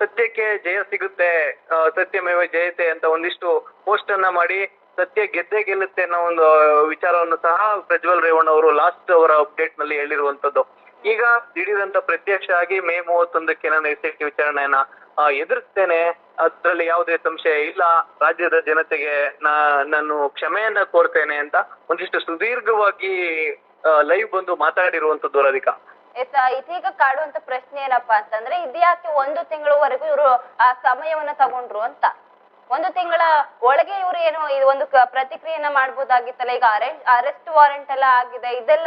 ಸತ್ಯಕ್ಕೆ ಜಯ ಸಿಗುತ್ತೆ ಸತ್ಯಮೇವ ಜಯತೆ ಅಂತ ಒಂದಿಷ್ಟು ಪೋಸ್ಟ್ ಅನ್ನ ಮಾಡಿ ಸತ್ಯ ಗೆದ್ದೇ ಗೆಲ್ಲುತ್ತೆ ಅನ್ನೋ ಒಂದು ವಿಚಾರವನ್ನು ಸಹ ಪ್ರಜ್ವಲ್ ರೇವಣ್ಣ ಅವರು ಲಾಸ್ಟ್ ಅವರ ಅಪ್ಡೇಟ್ನಲ್ಲಿ ಹೇಳಿರುವಂತದ್ದು. ಈಗ ದಿಢೀರಂತ ಪ್ರತ್ಯಕ್ಷ ಆಗಿ ಮೇ ಮೂವತ್ತೊಂದಕ್ಕೆ ನಾನು ಎಸ್ ಐ ಟಿ ವಿಚಾರಣೆಯನ್ನ ಎದುರಿಸ್ತೇನೆ. ಅದ್ರಲ್ಲಿ ಯಾವುದೇ ಸಂಶಯ ಇಲ್ಲ. ರಾಜ್ಯದ ಜನತೆಗೆ ನಾನು ಕ್ಷಮೆಯನ್ನ ಕೋರ್ತೇನೆ ಅಂತ ಒಂದಿಷ್ಟು ಸುದೀರ್ಘವಾಗಿ ಲೈವ್ ಬಂದು ಮಾತಾಡಿರುವಂತದ್ದು ರಾಧಿಕಾ. ಇದೀಗ ಕಾಡುವಂತ ಪ್ರಶ್ನೆ ಏನಪ್ಪಾ ಅಂತಂದ್ರೆ ಇದ್ಯಾಕೆ ಒಂದು ತಿಂಗಳವರೆಗೂ ಇವರು, ಆ, ಸಮಯವನ್ನ ತಗೊಂಡ್ರು ಅಂತ? ಒಂದು ತಿಂಗಳ ಒಳಗೆ ಇವರು ಏನು ಒಂದು ಪ್ರತಿಕ್ರಿಯೆಯನ್ನ ಮಾಡ್ಬೋದಾಗಿತ್ತಲ್ಲ? ಈಗ ಅರೆಸ್ಟ್ ಅರೆಸ್ಟ್ ವಾರೆಂಟ್ ಎಲ್ಲ ಆಗಿದೆ. ಇದೆಲ್ಲ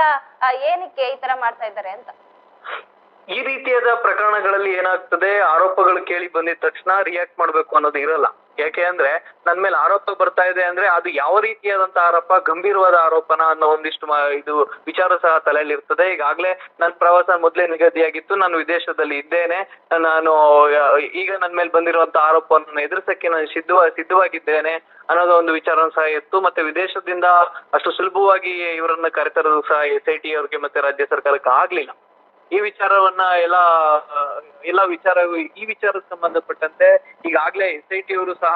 ಏನಕ್ಕೆ ಈ ತರ ಮಾಡ್ತಾ ಇದ್ದಾರೆ ಅಂತ? ಈ ರೀತಿಯಾದ ಪ್ರಕರಣಗಳಲ್ಲಿ ಏನಾಗ್ತದೆ? ಆರೋಪಗಳು ಕೇಳಿ ಬಂದಿದ ತಕ್ಷಣ ರಿಯಾಕ್ಟ್ ಮಾಡ್ಬೇಕು ಅನ್ನೋದು ಇರಲ್ಲ. ಯಾಕೆ ಅಂದ್ರೆ ನನ್ ಮೇಲೆ ಆರೋಪ ಬರ್ತಾ ಇದೆ ಅಂದ್ರೆ ಅದು ಯಾವ ರೀತಿಯಾದಂತ ಆರೋಪ, ಗಂಭೀರವಾದ ಆರೋಪನ ಅನ್ನೋ ಒಂದಿಷ್ಟು ಇದು ವಿಚಾರ ಸಹ ತಲೆಯಲ್ಲಿ ಇರ್ತದೆ. ಈಗಾಗ್ಲೇ ನನ್ನ ಪ್ರವಾಸ ಮೊದಲೇ ನಿಗದಿಯಾಗಿತ್ತು. ನಾನು ವಿದೇಶದಲ್ಲಿ ಇದ್ದೇನೆ. ನಾನು, ಈಗ ನನ್ನ ಮೇಲೆ ಬಂದಿರುವಂತ ಆರೋಪವನ್ನು ಎದುರಿಸಕ್ಕೆ ನಾನು ಸಿದ್ಧ, ಸಿದ್ಧವಾಗಿದ್ದೇನೆ ಅನ್ನೋದು ಒಂದು ವಿಚಾರ ಸಹ ಇತ್ತು. ಮತ್ತೆ ವಿದೇಶದಿಂದ ಅಷ್ಟು ಸುಲಭವಾಗಿ ಇವರನ್ನ ಕರೆತರೋದು ಸಹ ಎಸ್ ಐ ಟಿ ಅವ್ರಿಗೆ ಮತ್ತೆ ರಾಜ್ಯ ಸರ್ಕಾರಕ್ಕೆ ಆಗ್ಲಿಲ್ಲ. ಈ ವಿಚಾರವನ್ನ ಎಲ್ಲ ಎಲ್ಲ ವಿಚಾರ ಈ ವಿಚಾರಕ್ಕೆ ಸಂಬಂಧಪಟ್ಟಂತೆ ಈಗಾಗ್ಲೇ ಎಸ್ ಐ ಟಿ ಅವರು ಸಹ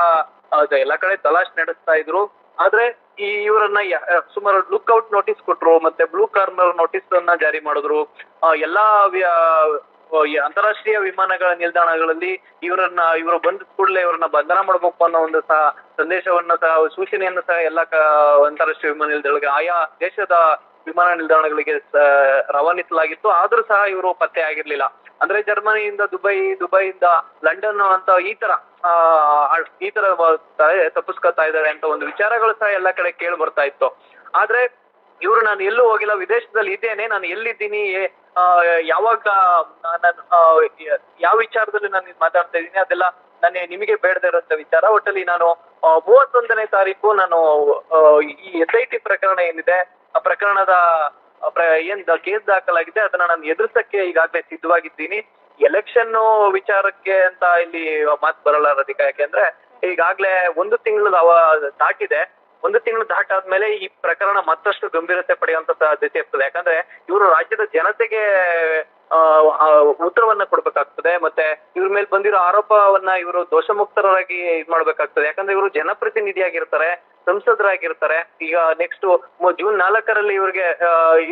ಎಲ್ಲ ಕಡೆ ತಲಾಶ್ ನಡೆಸ್ತಾ ಇದ್ರು. ಆದ್ರೆ ಈ ಇವರನ್ನ ಸುಮಾರು ಲುಕ್ಔಟ್ ನೋಟಿಸ್ ಕೊಟ್ರು, ಮತ್ತೆ ಬ್ಲೂ ಕಾರ್ನರ್ ನೋಟಿಸ್ ಅನ್ನ ಜಾರಿ ಮಾಡಿದ್ರು. ಎಲ್ಲಾ ಅಂತಾರಾಷ್ಟ್ರೀಯ ವಿಮಾನಗಳ ನಿಲ್ದಾಣಗಳಲ್ಲಿ ಇವರನ್ನ, ಇವರು ಬಂದ ಕೂಡಲೇ ಇವರನ್ನ ಬಂಧನ ಮಾಡಬೇಕು ಅನ್ನೋ ಒಂದು ಸಹ ಸಂದೇಶವನ್ನ ಸಹ, ಸೂಚನೆಯನ್ನು ಸಹ ಎಲ್ಲ ಅಂತಾರಾಷ್ಟ್ರೀಯ ವಿಮಾನ ನಿಲ್ದಾಣಗಳಿಗೆ ಆಯಾ ದೇಶದ ವಿಮಾನ ನಿಲ್ದಾಣಗಳಿಗೆ ರವಾನಿಸಲಾಗಿತ್ತು. ಆದ್ರೂ ಸಹ ಇವರು ಪತ್ತೆ ಆಗಿರ್ಲಿಲ್ಲ. ಅಂದ್ರೆ ಜರ್ಮನಿಯಿಂದ ದುಬೈ, ದುಬೈಯಿಂದ ಲಂಡನ್ ಅಂತ ಈ ತರ ಈ ತರ ತಪ್ಪಿಸ್ಕೊತಾ ಇದ್ದಾರೆ ಅಂತ ಒಂದು ವಿಚಾರಗಳು ಸಹ ಎಲ್ಲ ಕಡೆ ಕೇಳಿ ಬರ್ತಾ ಇತ್ತು. ಆದ್ರೆ ಇವರು ನಾನು ಎಲ್ಲೂ ಹೋಗಿಲ್ಲ, ವಿದೇಶದಲ್ಲಿ ಇದ್ದೇನೆ, ನಾನು ಎಲ್ಲಿದ್ದೀನಿ ಯಾವಾಗ ನಾನು ಯಾವ ವಿಚಾರದಲ್ಲಿ ನಾನು ಮಾತಾಡ್ತಾ ಇದ್ದೀನಿ, ಅದೆಲ್ಲ ನಾನು ನಿಮಗೆ ಬೇಡದೇ ಇರುವಂತ ವಿಚಾರ. ಒಟ್ಟಲ್ಲಿ ನಾನು ಮೂವತ್ತೊಂದನೇ ತಾರೀಕು ನಾನು ಈ ಎಸ್ ಐ ಟಿ ಪ್ರಕರಣ ಏನಿದೆ ಆ ಪ್ರಕರಣದ ಏನ್ ಕೇಸ್ ದಾಖಲಾಗಿದೆ, ಅದನ್ನ ನಾನು ಎದುರಿಸಕ್ಕೆ ಈಗಾಗಲೇ ಸಿದ್ಧವಾಗಿದ್ದೀನಿ. ಎಲೆಕ್ಷನ್ ವಿಚಾರಕ್ಕೆ ಅಂತ ಇಲ್ಲಿ ಮಾತು ಬರಲ್ಲ ರಾಧಿಕಾ ಯಾಕೆಂದ್ರೆ ಈಗಾಗ್ಲೇ ಒಂದು ತಿಂಗಳು ದಾಟಿದೆ. ಒಂದು ತಿಂಗಳು ದಾಟಾದ್ಮೇಲೆ ಈ ಪ್ರಕರಣ ಮತ್ತಷ್ಟು ಗಂಭೀರತೆ ಪಡೆಯುವಂತ ಸಾಧ್ಯತೆ ಇರ್ತದೆ ಯಾಕಂದ್ರೆ ಇವರು ರಾಜ್ಯದ ಜನತೆಗೆ ಉತ್ತರವನ್ನ ಕೊಡ್ಬೇಕಾಗ್ತದೆ, ಮತ್ತೆ ಇವ್ರ ಮೇಲೆ ಬಂದಿರೋ ಆರೋಪವನ್ನ ಇವರು ದೋಷಮುಕ್ತರಾಗಿ ಇದ್ ಮಾಡ್ಬೇಕಾಗ್ತದೆ ಯಾಕಂದ್ರೆ ಇವರು ಜನಪ್ರತಿನಿಧಿಯಾಗಿರ್ತಾರೆ. ಸಂಸದರಾಗಿರ್ತಾರೆ. ಈಗ ನೆಕ್ಸ್ಟ್ ಜೂನ್ ನಾಲ್ಕರಲ್ಲಿ ಇವ್ರಿಗೆ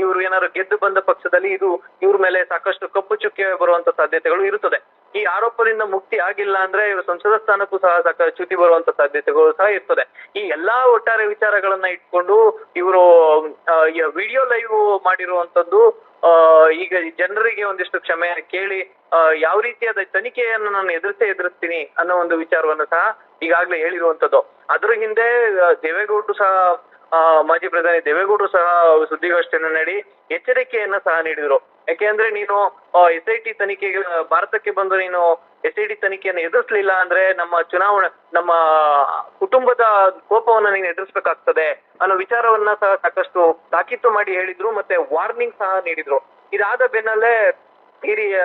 ಇವ್ರು ಏನಾದ್ರು ಗೆದ್ದು ಬಂದ ಪಕ್ಷದಲ್ಲಿ ಇದು ಇವ್ರ ಮೇಲೆ ಸಾಕಷ್ಟು ಕಪ್ಪು ಚುಕ್ಕೆ ಬರುವಂತ ಸಾಧ್ಯತೆಗಳು ಇರುತ್ತದೆ. ಈ ಆರೋಪದಿಂದ ಮುಕ್ತಿ ಆಗಿಲ್ಲ ಅಂದ್ರೆ ಇವರು ಸಂಸದ ಸ್ಥಾನಕ್ಕೂ ಸಹ ಚ್ಯುತಿ ಬರುವಂತ ಸಾಧ್ಯತೆಗಳು ಸಹ ಇರ್ತದೆ. ಈ ಎಲ್ಲಾ ಒಟ್ಟಾರೆ ವಿಚಾರಗಳನ್ನ ಇಟ್ಕೊಂಡು ಇವರು ವಿಡಿಯೋ ಲೈವ್ ಮಾಡಿರುವಂತದ್ದು ಈಗ ಜನರಿಗೆ ಒಂದಿಷ್ಟು ಕ್ಷಮೆ ಕೇಳಿ ಯಾವ ರೀತಿಯಾದ ತನಿಖೆಯನ್ನು ನಾನು ಎದುರಿಸೇ ಎದುರಿಸ್ತೀನಿ ಅನ್ನೋ ಒಂದು ವಿಚಾರವನ್ನು ಸಹ ಈಗಾಗಲೇ ಹೇಳಿರುವಂತದ್ದು ಅದ್ರ ಹಿಂದೆ ದೇವೇಗೌಡರು ಸಹ ಮಾಜಿ ಪ್ರಧಾನಿ ದೇವೇಗೌಡರು ಸಹ ಸುದ್ದಿಗೋಷ್ಠಿಯನ್ನು ನೀಡಿ, ಎಚ್ಚರಿಕೆಯನ್ನ ಸಹ ನೀಡಿದ್ರು. ಯಾಕೆಂದ್ರೆ ನೀನು ಎಸ್ ಐ ಟಿ ತನಿಖೆಗೆ, ಭಾರತಕ್ಕೆ ಬಂದು ನೀನು ಎಸ್ ಐ ಟಿ ತನಿಖೆಯನ್ನು ಎದುರಿಸಲಿಲ್ಲ ಅಂದ್ರೆ ನಮ್ಮ ಚುನಾವಣೆ, ನಮ್ಮ ಕುಟುಂಬದ ಕೋಪವನ್ನ ನೀನು ಎದುರಿಸಬೇಕಾಗ್ತದೆ ಅನ್ನೋ ವಿಚಾರವನ್ನ ಸಹ ಸಾಕಷ್ಟು ತಾಕೀತು ಮಾಡಿ ಹೇಳಿದ್ರು ಮತ್ತೆ ವಾರ್ನಿಂಗ್ ಸಹ ನೀಡಿದ್ರು. ಇದಾದ ಬೆನ್ನಲ್ಲೇ ಹಿರಿಯ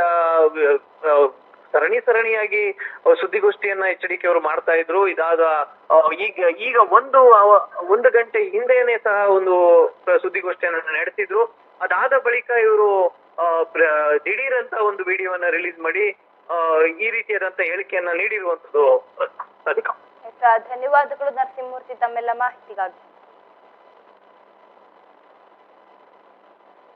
ಸರಣಿ ಸರಣಿಯಾಗಿ ಸುದ್ದಿಗೋಷ್ಠಿಯನ್ನ ಎಚ್ ಡಿ ಕೆ ಅವರು ಮಾಡ್ತಾ ಇದ್ರು. ಇದಾದ ಈಗ ಈಗ ಒಂದು ಒಂದು ಗಂಟೆ ಹಿಂದೆನೆ ಸಹ ಒಂದು ಸುದ್ದಿಗೋಷ್ಠಿಯನ್ನ ನಡೆಸಿದ್ರು. ಅದಾದ ಬಳಿಕ ಇವರು ದಿಢೀರ್ ಅಂತ ಒಂದು ವಿಡಿಯೋವನ್ನ ರಿಲೀಸ್ ಮಾಡಿ ಈ ರೀತಿಯಾದಂತ ಹೇಳಿಕೆಯನ್ನ ನೀಡಿರುವಂತದ್ದು ಧನ್ಯವಾದಗಳು ನರಸಿಂಹಮೂರ್ತಿ ತಮ್ಮೆಲ್ಲ ಮಾಹಿತಿಗಾಗಿ.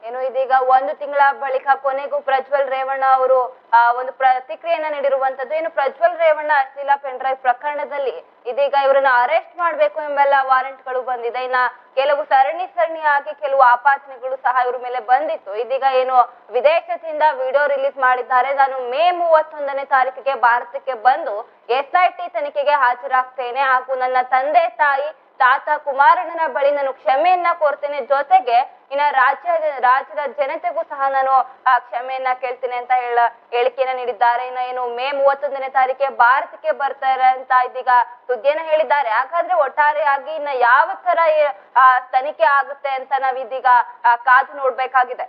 ಏನು ಇದೀಗ ಒಂದು ತಿಂಗಳ ಬಳಿಕ ಕೊನೆಗೂ ಪ್ರಜ್ವಲ್ ರೇವಣ್ಣ ಅವರು ಆ, ಒಂದು ಪ್ರತಿಕ್ರಿಯೆಯನ್ನ ನೀಡಿರುವಂತದ್ದು ಏನು ಪ್ರಜ್ವಲ್ ರೇವಣ್ಣ ಅಶ್ಲೀಲ ಪೆನ್ಡ್ರೈವ್ ಪ್ರಕರಣದಲ್ಲಿ ಇದೀಗ ಇವರನ್ನ ಅರೆಸ್ಟ್ ಮಾಡಬೇಕು ಎಂಬೆಲ್ಲ ವಾರೆಂಟ್ಗಳು ಬಂದಿದೆ. ಇನ್ನ ಕೆಲವು ಸರಣಿ ಸರಣಿಯಾಗಿ ಕೆಲವು ಆಪಾದನೆಗಳು ಸಹ ಇವ್ರ ಮೇಲೆ ಬಂದಿತ್ತು. ಇದೀಗ ಏನು ವಿದೇಶದಿಂದ ವಿಡಿಯೋ ರಿಲೀಸ್ ಮಾಡಿದ್ದಾರೆ. ನಾನು ಮೇ ಮೂವತ್ತೊಂದನೇ ತಾರೀಕಿಗೆ ಭಾರತಕ್ಕೆ ಬಂದು ಎಸ್ ಐ ಟಿ ತನಿಖೆಗೆ ಹಾಜರಾಗ್ತೇನೆ. ಹಾಗೂ ನನ್ನ ತಂದೆ ತಾಯಿ ತಾತ ಕುಮಾರಣ್ಣನ ಬಳಿ ನಾನು ಕ್ಷಮೆಯನ್ನ ಕೋರ್ತೇನೆ. ಜೊತೆಗೆ ಇನ್ನ ರಾಜ್ಯ ರಾಜ್ಯದ ಜನತೆಗೂ ಸಹ ನಾನು ಆ ಕ್ಷಮೆಯನ್ನ ಕೇಳ್ತೇನೆ ಅಂತ ಹೇಳ ಹೇಳಿಕೆಯನ್ನ ನೀಡಿದ್ದಾರೆ. ಇನ್ನ ಏನು ಮೇ ಮೂವತ್ತೊಂದನೇ ತಾರೀಕೆ ಭಾರತಕ್ಕೆ ಬರ್ತಾರೆ ಅಂತ ಇದೀಗ ಸುದ್ದಿಯನ್ನ ಹೇಳಿದ್ದಾರೆ. ಹಾಗಾದ್ರೆ ಒಟ್ಟಾರೆಯಾಗಿ ಇನ್ನ ಯಾವ ತರ ಆ, ತನಿಖೆ ಆಗುತ್ತೆ ಅಂತ ನಾವಿದೀಗ ಕಾದು ನೋಡ್ಬೇಕಾಗಿದೆ.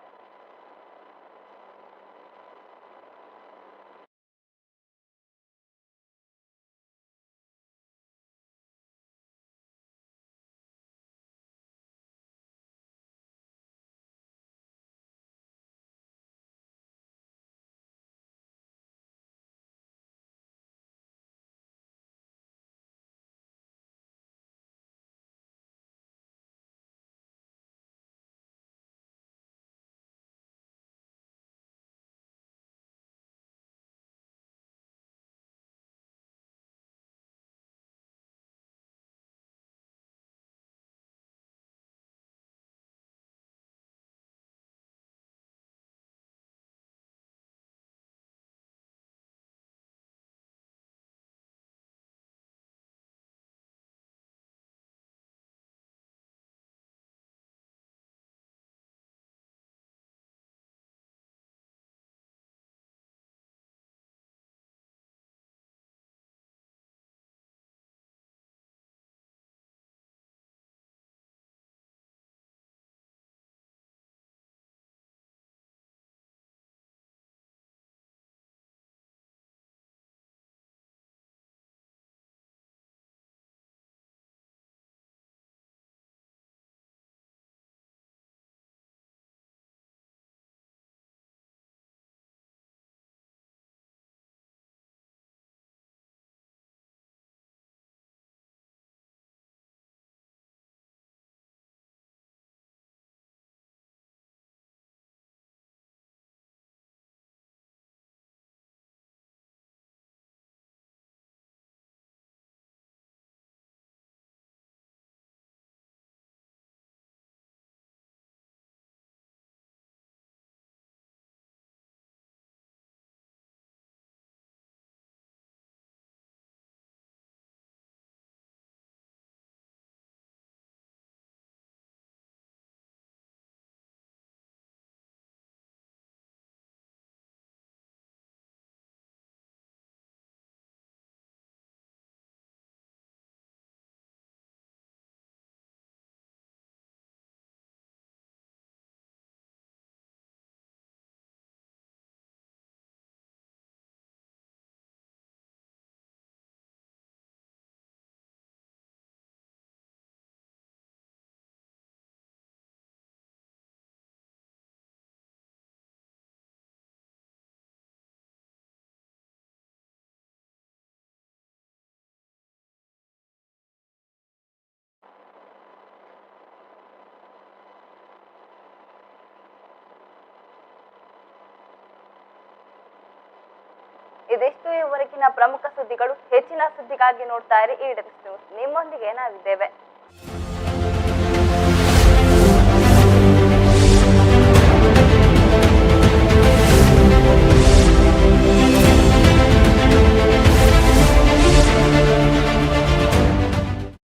ಇದಿಷ್ಟು ಇವರೆಗಿನ ಪ್ರಮುಖ ಸುದ್ದಿಗಳು ಹೆಚ್ಚಿನ ಸುದ್ದಿಗಾಗಿ ನೋಡ್ತಾ ಇರಿ. ಈ ನ್ಯೂಸ್ ನಿಮ್ಮೊಂದಿಗೆ ನಾವಿದ್ದೇವೆ.